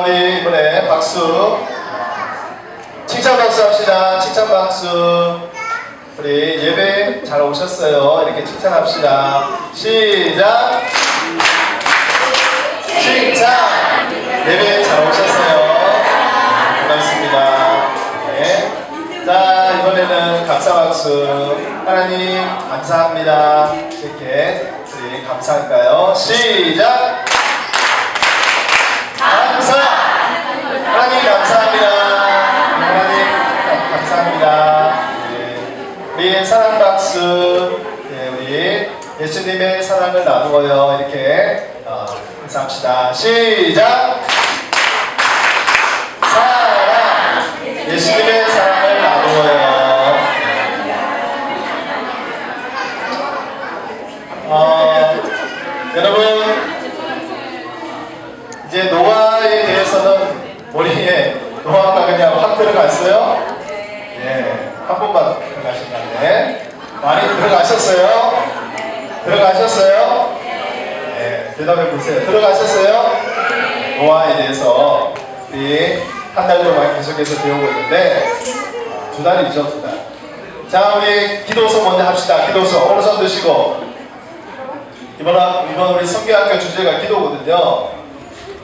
자, 우리 이번에 박수. 칭찬 박수 합시다. 칭찬 박수. 우리 예배 잘 오셨어요. 이렇게 칭찬합시다. 시작. 칭찬. 예배 잘 오셨어요. 반갑습니다. 네. 자, 이번에는 감사 박수. 하나님, 감사합니다. 이렇게 우리 감사할까요? 시작. 감사. 하나님, 감사합니다. 하나님, 감사합니다. 네. 우리 사랑 박수. 네, 우리 예수님의 사랑을 나누어요. 이렇게 어, 감사합시다. 시작. 사랑. 예수님의 사랑을 나누어요. 어, 여러분, 이제 노아에 대해서는 머리에 노아가 그냥 확 들어갔어요? 예, 한 번만 들어가신다네. 많이 들어가셨어요? 들어가셨어요? 네, 대답해 보세요. 들어가셨어요? 노아에 대해서 우리 한 달 동안 계속해서 배우고 있는데 아, 두 달이죠, 두 달. 자, 우리 기도서 먼저 합시다. 기도서 오른손 드시고 이번 이번 우리 성경학교 주제가 기도거든요.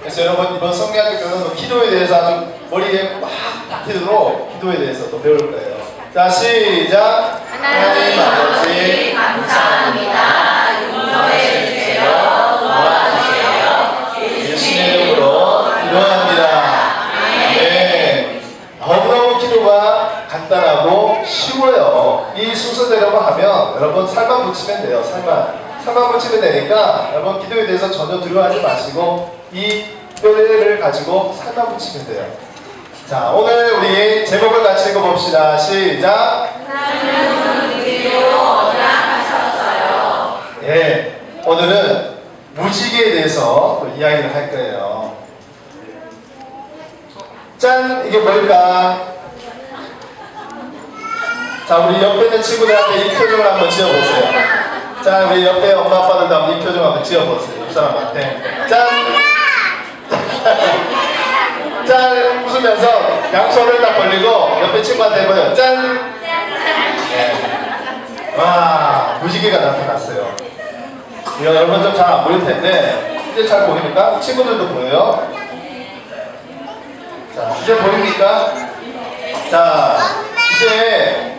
그래서 여러분 이번 성경학교에서는 기도에 대해서 아주 머리에 막 박히도록 기도에 대해서 또 배울 거예요. 자, 시작. 하나님 아버지 감사합니다. 용서해 주세요. 도와주세요. 예수님의 이름으로 기도합니다. 네. 너무너무 기도가 간단하고 쉬워요. 이 순서대로만 하면 여러분 살만 붙이면 돼요. 살만. 살만 붙이면 되니까 여러분 기도에 대해서 전혀 두려워하지 마시고 이 뼈대를 가지고 살만 붙이면 돼요. 자, 오늘 우리 제목을 같이 읽어봅시다. 시작. 예, 오늘은 무지개에 대해서 또 이야기를 할 거예요. 짠! 이게 뭘까? 자, 우리 옆에 있는 친구들한테 이 표정을 한번 지어보세요. 자, 우리 옆에 엄마 아빠들도 한번 이 표정 한번 지어보세요. 이 사람한테. 짠! 짠! 웃으면서 양손을 딱 벌리고 옆에 친구한테 해봐요. 짠! 네. 와, 무지개가 나타났어요. 이거 여러분 좀 잘 안 보일 텐데 이제 잘 보입니까? 친구들도 보여요? 자 이제 보입니까? 자 이제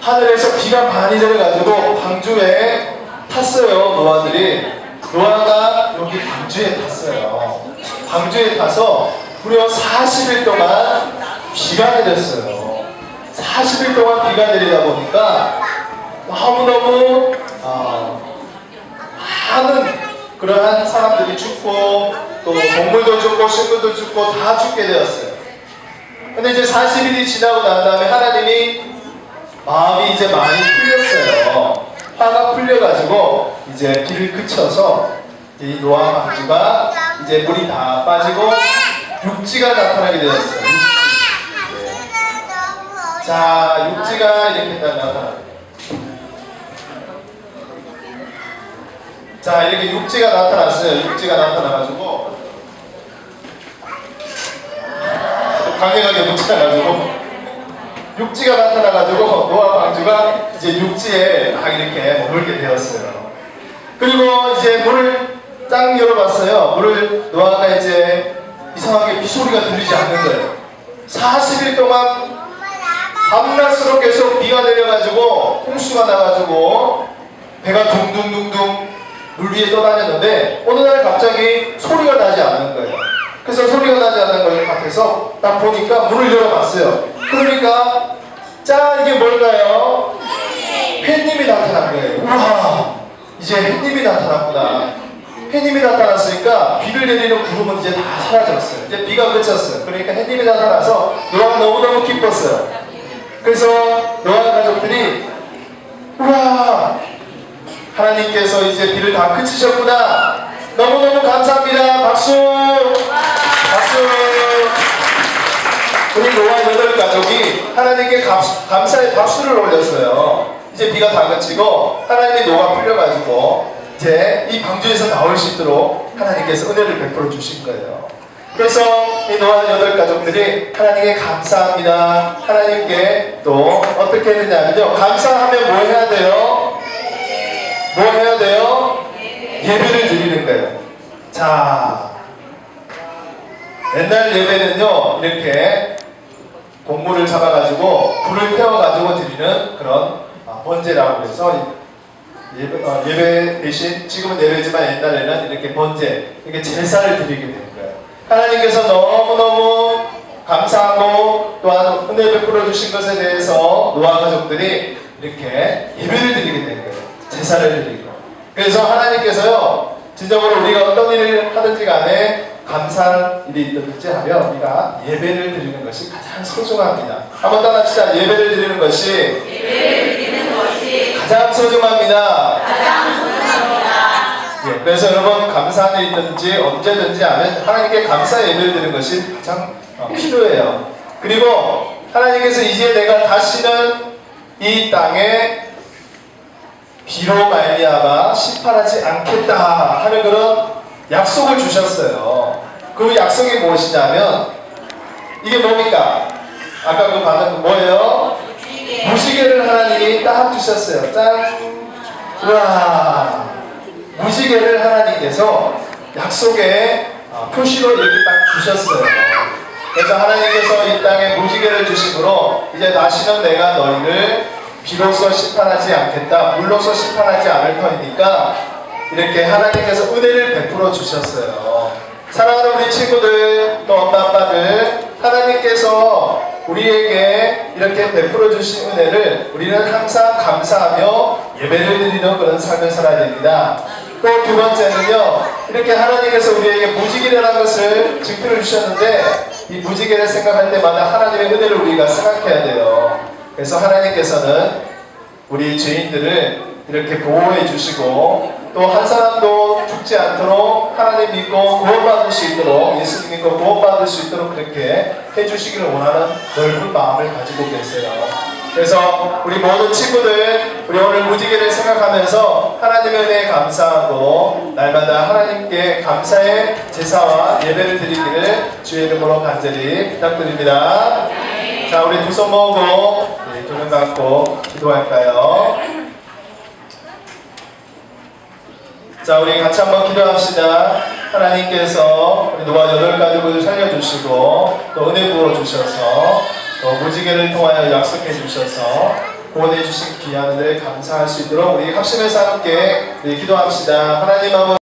하늘에서 비가 많이 내려가지고 광주에 탔어요 노아들이 노아가 여기 광주에 탔어요 광주에 타서 무려 40일 동안 비가 내렸어요 40일 동안 비가 내리다 보니까 너무너무 어, 많은 그러한 사람들이 죽고 또 동물도 죽고 식물도 죽고 다 죽게 되었어요. 근데 이제 40일이 지나고 난 다음에 하나님이 마음이 이제 많이 풀렸어요. 화가 풀려가지고 이제 비를 그쳐서 이 노아 방주가 이제 물이 다 빠지고 육지가 나타나게 되었어요. 육지. 네. 자, 육지가 이렇게 딱 나타납니다. 자, 이렇게 육지가 나타났어요. 육지가 나타나가지고 강력하게 묻혀가지고 육지가 나타나가지고 노아 방주가 이제 육지에 막 이렇게 머물게 되었어요. 그리고 이제 물을 딱 열어봤어요. 물을 노아가 이제 이상하게 빗소리가 들리지 않는 거예요. 40일 동안 밤낮으로 계속 비가 내려가지고 홍수가 나가지고 배가 둥둥둥둥 물 위에 떠다녔는데 어느 날 갑자기 소리가 나지 않는 거예요. 그래서 소리가 나지 않는 걸 같아서 딱 보니까 문을 열어봤어요. 그러니까 짠 이게 뭘까요? 햇님이 나타난 거예요. 우와 이제 햇님이 나타났구나. 햇님이 나타났으니까 비를 내리는 구름은 이제 다 사라졌어요. 이제 비가 그쳤어요. 그러니까 햇님이 나타나서 노아가 너무너무 기뻤어요. 그래서 노아 가족들이 우와 하나님께서 이제 비를 다 그치셨구나 너무너무 감사합니다 박수 박수 우리 노아 여덟 가족이 하나님께 감, 감사의 박수를 올렸어요 이제 비가 다 그치고 하나님이 노아 풀려가지고 이제 이 방주에서 나올 수 있도록 하나님께서 은혜를 베풀어 주신 거예요. 그래서 이 노아 여덟 가족들이 하나님께 감사합니다. 하나님께 또 어떻게 했느냐면요. 감사하면 뭐 해야 돼요? 뭐 해야 돼요? 예배를 드리는 거예요. 자, 옛날 예배는요, 이렇게 곡물을 잡아가지고 불을 태워가지고 드리는 그런 아, 번제라고 해서 예배, 어, 예배 대신 지금은 예배지만 옛날에는 이렇게 번제, 이렇게 제사를 드리게 되는 거예요. 하나님께서 너무너무 감사하고 또한 은혜 베풀어 주신 것에 대해서 노아 가족들이 이렇게 예배를 드리게 되는 거예요. 제사를 드리고. 그래서 하나님께서요, 진정으로 우리가 어떤 일을 하든지 간에 감사할 일이 있든지 하면 우리가 예배를 드리는 것이 가장 소중합니다. 한번 따라합시다. 예배를 드리는 것이 가장 소중합니다. 예, 그래서 여러분 감사한 일이 있든지 언제든지 하면 하나님께 감사 예배를 드리는 것이 가장 어, 필요해요. 그리고 하나님께서 이제 내가 다시는 이 땅에 비로 말미암아 심판하지 않겠다 하는 그런 약속을 주셨어요. 그 약속이 무엇이냐면 이게 뭡니까? 아까 그 받은 거 뭐예요? 무지개를 하나님이 딱 주셨어요. 짠. 우와. 무지개를 하나님께서 약속의 어, 표시로 이렇게 딱 주셨어요. 그래서 하나님께서 이 땅에 무지개를 주심으로 이제 다시는 내가 너희를 비로소 심판하지 않겠다. 물로서 심판하지 않을 터이니까 이렇게 하나님께서 은혜를 베풀어 주셨어요. 사랑하는 우리 친구들 또 엄마 아빠들 하나님께서 우리에게 이렇게 베풀어 주신 은혜를 우리는 항상 감사하며 예배를 드리는 그런 삶을 살아야 됩니다. 또 두 번째는요, 이렇게 하나님께서 우리에게 무지개라는 것을 증표를 주셨는데, 이 무지개를 생각할 때마다 하나님의 은혜를 우리가 생각해야 돼요. 그래서 하나님께서는 우리 죄인들을 이렇게 보호해 주시고, 또 한 사람도 죽지 않도록 하나님 믿고 구원받을 수 있도록, 예수 믿고 구원받을 수 있도록 그렇게 해주시기를 원하는 넓은 마음을 가지고 계세요. 그래서 우리 모든 친구들 우리 오늘 무지개를 생각하면서 하나님의 은혜에 감사하고 날마다 하나님께 감사의 제사와 예배를 드리기를 주의 이름으로 간절히 부탁드립니다. 자 우리 두 손 모으고 네, 두눈 감고 기도할까요? 자 우리 같이 한번 기도합시다. 하나님께서 우리 노아 여덟 가족을 살려주시고 또 은혜 부어 주셔서 또 무지개를 통하여 약속해 주셔서 구원해 주신 귀한 은혜를 감사할 수 있도록 우리 합심해서 함께 우리 기도합시다. 하나님 아버지